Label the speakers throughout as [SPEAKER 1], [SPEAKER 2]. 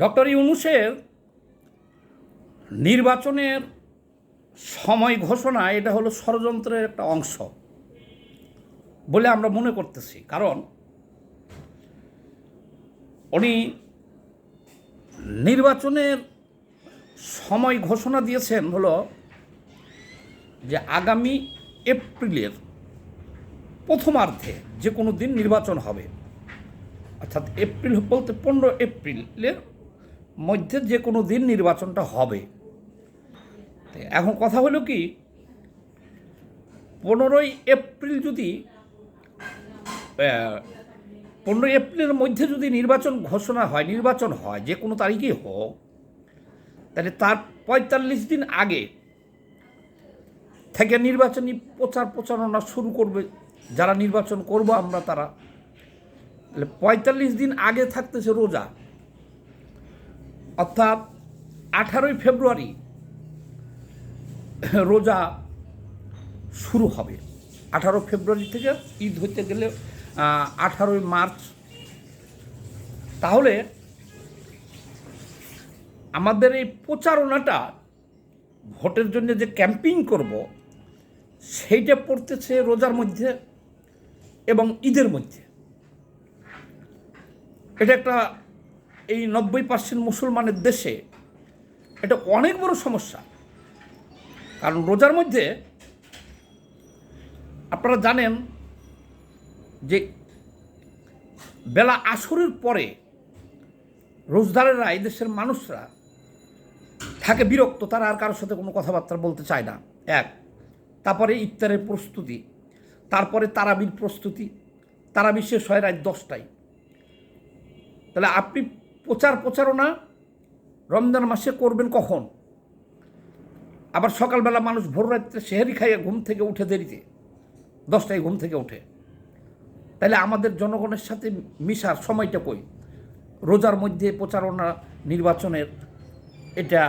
[SPEAKER 1] Doctor ইউনুসের নির্বাচনের সময় ঘোষণা, এটা হলো ষড়যন্ত্রের একটা অংশ বলে আমরা মনে করতেছি। কারণ উনি নির্বাচনের সময় ঘোষণা দিয়েছেন হলো যে আগামী এপ্রিলের প্রথমার্ধে যে কোনো দিন নির্বাচন হবে। অর্থাৎ এপ্রিল বলতে পনেরো এপ্রিলের মধ্যে যে কোনো দিন নির্বাচনটা হবে। এখন কথা হলো কি, পনেরোই এপ্রিল যদি পনেরোই এপ্রিলের মধ্যে যদি নির্বাচন ঘোষণা হয়, নির্বাচন হয়, যে কোনো তারিখেই হোক, তাহলে তার পঁয়তাল্লিশ দিন আগে থেকে নির্বাচনী প্রচার প্রচারণা শুরু করবে। যারা নির্বাচন করব আমরা তারা। তাহলে পঁয়তাল্লিশ দিন আগে থাকতেছে রোজা। অর্থাৎ আঠারোই ফেব্রুয়ারি রোজা শুরু হবে। আঠারো ফেব্রুয়ারি থেকে ঈদ হইতে গেলে আঠারোই মার্চ। তাহলে আমাদের এই প্রচারণাটা ভোটের জন্য যে ক্যাম্পিং করব, সেইটা পড়তেছে রোজার মধ্যে এবং ঈদের মধ্যে। এটা একটা এই নব্বই পার্সেন্ট মুসলমানের দেশে এটা অনেক বড় সমস্যা। কারণ রোজার মধ্যে আপনারা জানেন যে বেলা আসরের পরে রোজদারেরা এই দেশের মানুষরা থাকে বিরক্ত, তারা আর কারোর সাথে কোনো কথাবার্তা বলতে চায় না। এক, তারপরে ইফতারের প্রস্তুতি, তারপরে তারাবির প্রস্তুতি, তারাবি শেষ হয় রাত দশটায়। তাহলে আপনি প্রচার প্রচারণা রমজান মাসে করবেন কখন? আবার সকালবেলা মানুষ ভোর রাত্রে শেহারি খাইয়ে ঘুম থেকে উঠে দেরিতে, দশটায় ঘুম থেকে উঠে। তাহলে আমাদের জনগণের সাথে মিশার সময়টা কই? রোজার মধ্যে প্রচারণা, নির্বাচনের এটা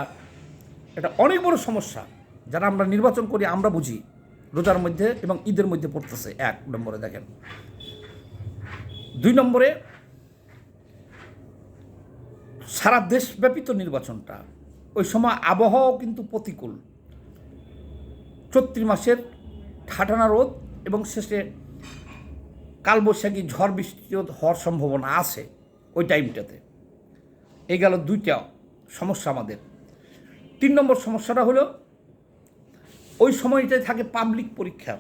[SPEAKER 1] এটা অনেক বড় সমস্যা। যারা আমরা নির্বাচন করি, আমরা বুঝি। রোজার মধ্যে এবং ঈদের মধ্যে পড়তেছে, এক নম্বরে দেখেন। দুই নম্বরে সারা দেশব্যাপী তো নির্বাচনটা। ওই সময় আবহাওয়াও কিন্তু প্রতিকূল। চৈত্রি মাসের ঠাটানা রোদ এবং শেষে কালবৈশাখী ঝড় বৃষ্টি হওয়ার সম্ভাবনা আছে ওই টাইমটাতে। এই গেল দুইটা সমস্যা আমাদের। তিন নম্বর সমস্যাটা হলো, ওই সময়টায় থাকে পাবলিক পরীক্ষা।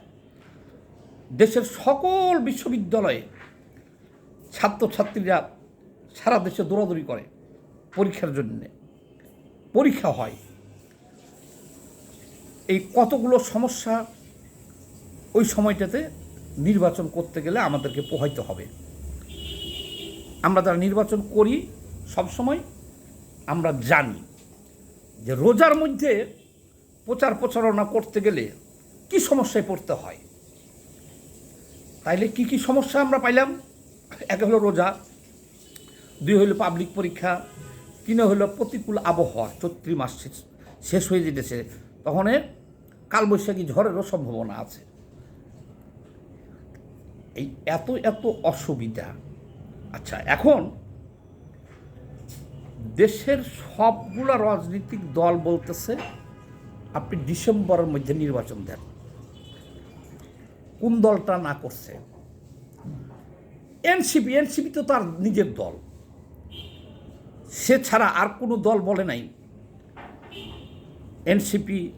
[SPEAKER 1] দেশের সকল বিশ্ববিদ্যালয়ে ছাত্রছাত্রীরা সারা দেশে দৌড়াদৌড়ি করে। পরীক্ষার জন্যে। পরীক্ষা হয়। এই কতগুলো সমস্যা ওই সময়টাতে নির্বাচন করতে গেলে আমাদেরকে পোহাইতে হবে। আমরা যারা নির্বাচন করি, সবসময় আমরা জানি যে রোজার মধ্যে প্রচার প্রচারণা করতে গেলে কি সমস্যায় পড়তে হয়। তাইলে কি কি সমস্যা আমরা পাইলাম? এক হলো রোজা, দুই হলো পাবলিক পরীক্ষা তিনে হলো প্রতিকূল আবহাওয়া, চৈত্রি মাস শেষ- শেষ হয়ে যেতেছে, তখন কালবৈশাখী ঝড়েরও সম্ভাবনা আছে। এই এত এত অসুবিধা। আচ্ছা এখন দেশের সবগুলা রাজনৈতিক দল বলতেছে, আপনি ডিসেম্বরের মধ্যে নির্বাচন দেন। কোন দলটা না করছে? এনসিপি এনসিপি তো তার নিজের দল। সে ছাড়া আর কোনো দল বলে নাই। এনসিপি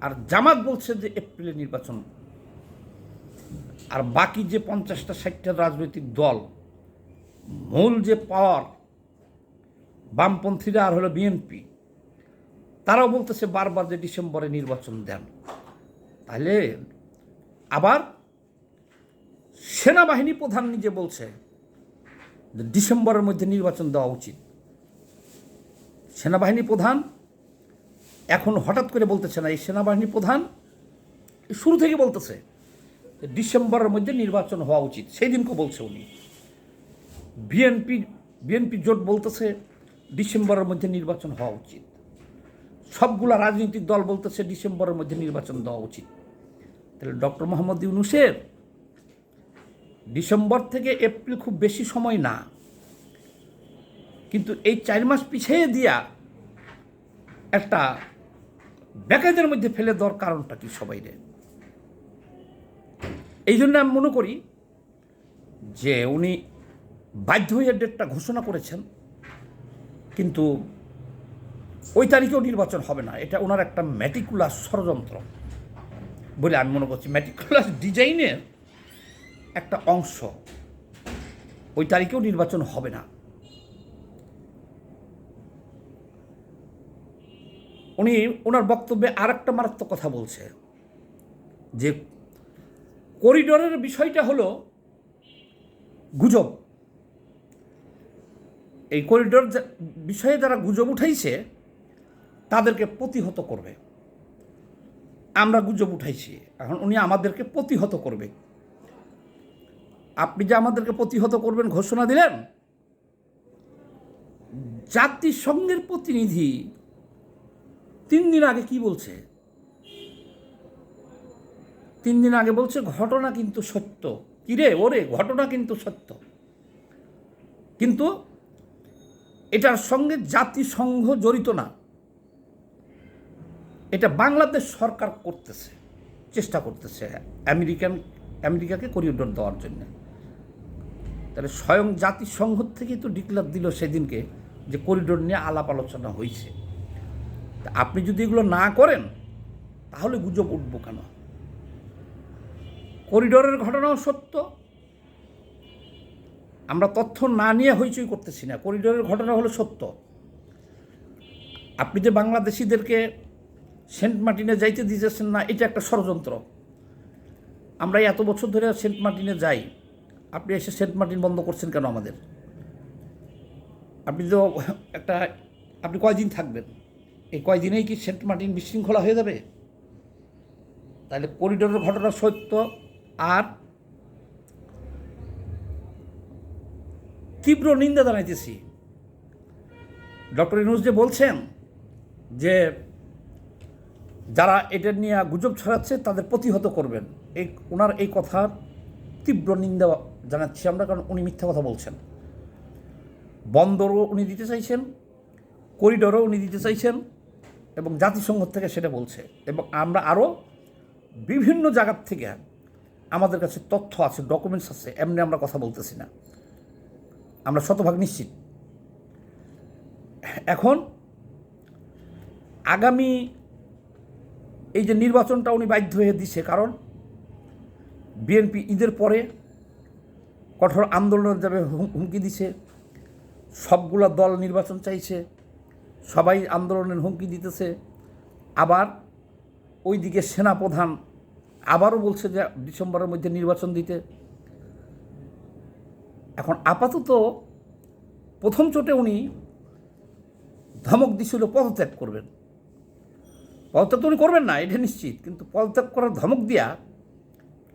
[SPEAKER 1] আর জামাত বলছে যে এপ্রিলে নির্বাচন। আর বাকি যে পঞ্চাশটা, ষাটটা রাজনৈতিক দল, মূল যে পাওয়ার বামপন্থীরা আর হলো বিএনপি তারাও বলতেছে বারবার যে ডিসেম্বরে নির্বাচন দেন। তাহলে আবার সেনাবাহিনী প্রধান নিজে বলছে যে ডিসেম্বরের মধ্যে নির্বাচন দেওয়া উচিত। সেনাবাহিনী প্রধান, এখন হঠাৎ করে বলতেছে না, এই সেনাবাহিনী প্রধান শুরু থেকে বলতেছে ডিসেম্বরের মধ্যে নির্বাচন হওয়া উচিত। সেই দিনকে বলছে উনি। বিএনপি বিএনপি জোট বলতেছে ডিসেম্বরের মধ্যে নির্বাচন হওয়া উচিত। সবগুলা রাজনৈতিক দল বলতেছে ডিসেম্বরের মধ্যে নির্বাচন দেওয়া উচিত। তাহলে ডক্টর মোহাম্মদ ইউনুসের ডিসেম্বর থেকে এপ্রিল খুব বেশি সময় না। কিন্তু এই চার মাস পিছিয়ে দিয়া একটা ব্যাকায়দের মধ্যে ফেলে দেওয়ার কারণটা কি সবাইরে এই জন্য আমি মনে করি যে উনি বাধ্য হয়ে ডেটটা ঘোষণা করেছেন, কিন্তু ওই তারিখেও নির্বাচন হবে না। এটা ওনার একটা ম্যাটিকুলাস ষড়যন্ত্র বলে আমি মনে করছি। ম্যাটিকুলাস ডিজাইনের একটা অংশ ওই তারিখেও নির্বাচন হবে না। উনি ওনার বক্তব্যে আর একটা মারাত্মক কথা বলছে। যে করিডোরের বিষয়টা হলো গুজব। এই করিডোর বিষয়ে যারা গুজব উঠাইছে, তাদেরকে প্রতিহত করবে। আমরা গুজব উঠাইছি, এখন উনি আমাদেরকে প্রতিহত করবে। আপনি যে আমাদেরকে প্রতিহত করবেন ঘোষণা দিলেন, জাতিসংঘের প্রতিনিধি তিন দিন আগে কি বলছে? তিন দিন আগে বলছে, ঘটনা কিন্তু সত্য। কিরে ওরে, ঘটনা কিন্তু সত্য। কিন্তু এটার সঙ্গে জাতিসংঘ জড়িত না। এটা বাংলাদেশ সরকার করতেছে, চেষ্টা করতেছে আমেরিকান, আমেরিকাকে করিডোর দেওয়ার জন্য। তাহলে স্বয়ং জাতিসংঘ থেকেই তো ডিক্লার দিল সেদিনকে যে করিডোর নিয়ে আলাপ আলোচনা হয়েছে আপনি যদি এগুলো না করেন, তাহলে গুজব উঠবো কেন? করিডোরের ঘটনাও সত্য। আমরা তথ্য না নিয়ে হইচই করতেছি না, করিডোরের ঘটনা হলো সত্য। আপনি যে বাংলাদেশিদেরকে সেন্ট মার্টিনে যাইতে দিতেছেন না, এটা একটা ষড়যন্ত্র। আমরা এত বছর ধরে সেন্ট মার্টিনে যাই, আপনি এসে সেন্ট মার্টিন বন্ধ করছেন কেন আমাদের? আপনি তো একটা, আপনি কয়দিন থাকবেন? এই কয়দিনেই কি সেন্ট মার্টিন বিশৃঙ্খলা হয়ে যাবে? তাহলে করিডোরের ঘটনা সত্য। আর তীব্র নিন্দা জানাইতেছি। ডক্টর ইনুস যে বলছেন যে যারা এটা নিয়ে গুজব ছড়াচ্ছে তাদের প্রতিহত করবেন। এই ওনার এই কথার তীব্র নিন্দা জানাচ্ছি আমরা, কারণ উনি মিথ্যা কথা বলছেন। বন্দরও উনি দিতে চাইছেন, করিডোরও উনি দিতে চাইছেন এবং জাতিসংঘ থেকে সেটা বলছে। এবং আমরা আরও বিভিন্ন জায়গার থেকে আমাদের কাছে তথ্য আছে ডকুমেন্টস আছে, এমনি আমরা কথা বলতেছি না। আমরা শতভাগ নিশ্চিত। এখন আগামী এই যে নির্বাচনটা উনি বাধ্য হয়ে দিছে, কারণ বিএনপি ঈদের পরে কঠোর আন্দোলনের যাবে হুমকি দিছে, সবগুলা দল নির্বাচন চাইছে সবাই আন্দোলনের হুমকি দিতেছে। আবার ওইদিকে সেনাপ্রধান আবারও বলছে যে ডিসেম্বরের মধ্যে নির্বাচন দিতে। এখন আপাতত প্রথম চোটে উনি ধমক দিছিল, পদত্যাগ করবেন। পদত্যাগ তো উনি করবেন না, এটা নিশ্চিত। কিন্তু পদত্যাগ করার ধমক দিয়া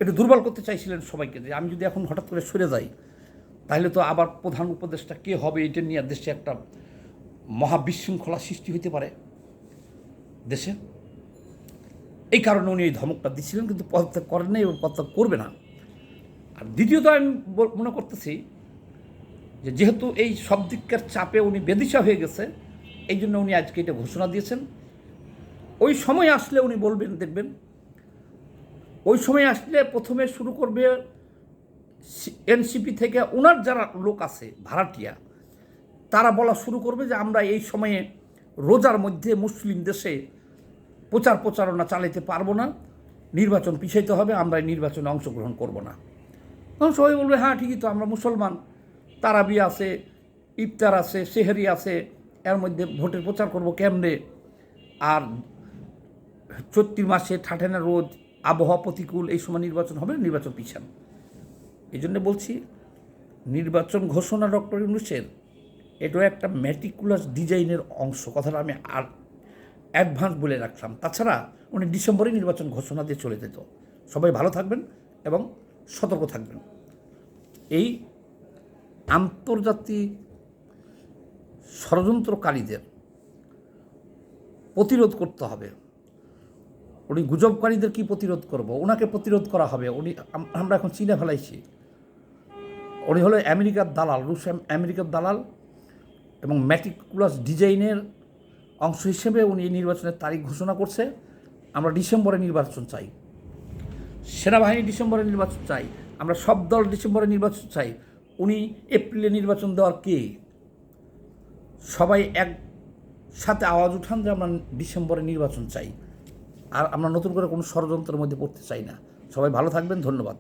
[SPEAKER 1] এটা দুর্বল করতে চাইছিলেন সবাইকে যে আমি যদি এখন হঠাৎ করে সরে যাই, তাহলে তো আবার প্রধান উপদেষ্টা কে হবে, এটা নিয়ে দেশে একটা মহা বিশৃঙ্খলা সৃষ্টি হতে পারে দেশে। এই কারণে উনি এই ধমকটা দিচ্ছিলেন কিন্তু পদত্যাগ করেন নাই এবং পদত্যাগ করবে না। আর দ্বিতীয়ত আমি মনে করতেছি যে যেহেতু এই সব দিককার চাপে উনি বেদিশা হয়ে গেছে, এই জন্য উনি আজকে এটা ঘোষণা দিয়েছেন। ওই সময় আসলে উনি বলবেন, দেখবেন, ওই সময় আসলে প্রথমে শুরু করবে এনসিপি থেকে ওনার যারা লোক আছে, ভাড়াটিয়া তারা বলা শুরু করবে যে আমরা এই সময়ে রোজার মধ্যে মুসলিম দেশে প্রচার প্রচারণা চালাতে পারব না, নির্বাচন পিছাইতে হবে, আমরা নির্বাচনে অংশগ্রহণ করব না। তখন সবাই বলবে হ্যাঁ ঠিকই তো, আমরা মুসলমান, তারাবি আছে, ইফতার আছে, সেহেরি আছে, এর মধ্যে ভোটের প্রচার করব কেমনে? আর চৈত্রি মাসে ঠাঠেনা রোদ, আবহাওয়া প্রতিকূল, এই সময় নির্বাচন হবে, নির্বাচন পিছান। এই জন্য বলছি, নির্বাচন ঘোষণা ডক্টর ইউনুসের এটাও একটা ম্যাটিকুলাস ডিজাইনের অংশ। কথাটা আমি আর অ্যাডভান্স বলে রাখলাম। তাছাড়া উনি ডিসেম্বরে নির্বাচন ঘোষণা দিয়ে চলে যেত। সবাই ভালো থাকবেন এবং সতর্ক থাকবেন। এই আন্তর্জাতিক ষড়যন্ত্রকারীদের প্রতিরোধ করতে হবে। উনি গুজবকারীদের কি প্রতিরোধ করব? ওনাকে প্রতিরোধ করা হবে। উনি আমরা এখন চিনে ফেলাইছি। উনি হলো আমেরিকার দালাল, রুশ আমেরিকার দালাল এবং ম্যাটিকুলাস ডিজাইনের অংশ হিসেবে উনি এই নির্বাচনের তারিখ ঘোষণা করছে। আমরা ডিসেম্বরে নির্বাচন চাই। সেনাবাহিনী ডিসেম্বরে নির্বাচন চাই। আমরা সব দল ডিসেম্বরে নির্বাচন চাই। উনি এপ্রিলে নির্বাচন দেওয়ার কে? সবাই এক সাথে আওয়াজ উঠান যে আমরা ডিসেম্বরে নির্বাচন চাই। আর আমরা নতুন করে কোনো ষড়যন্ত্রের মধ্যে পড়তে চাই না। সবাই ভালো থাকবেন, ধন্যবাদ।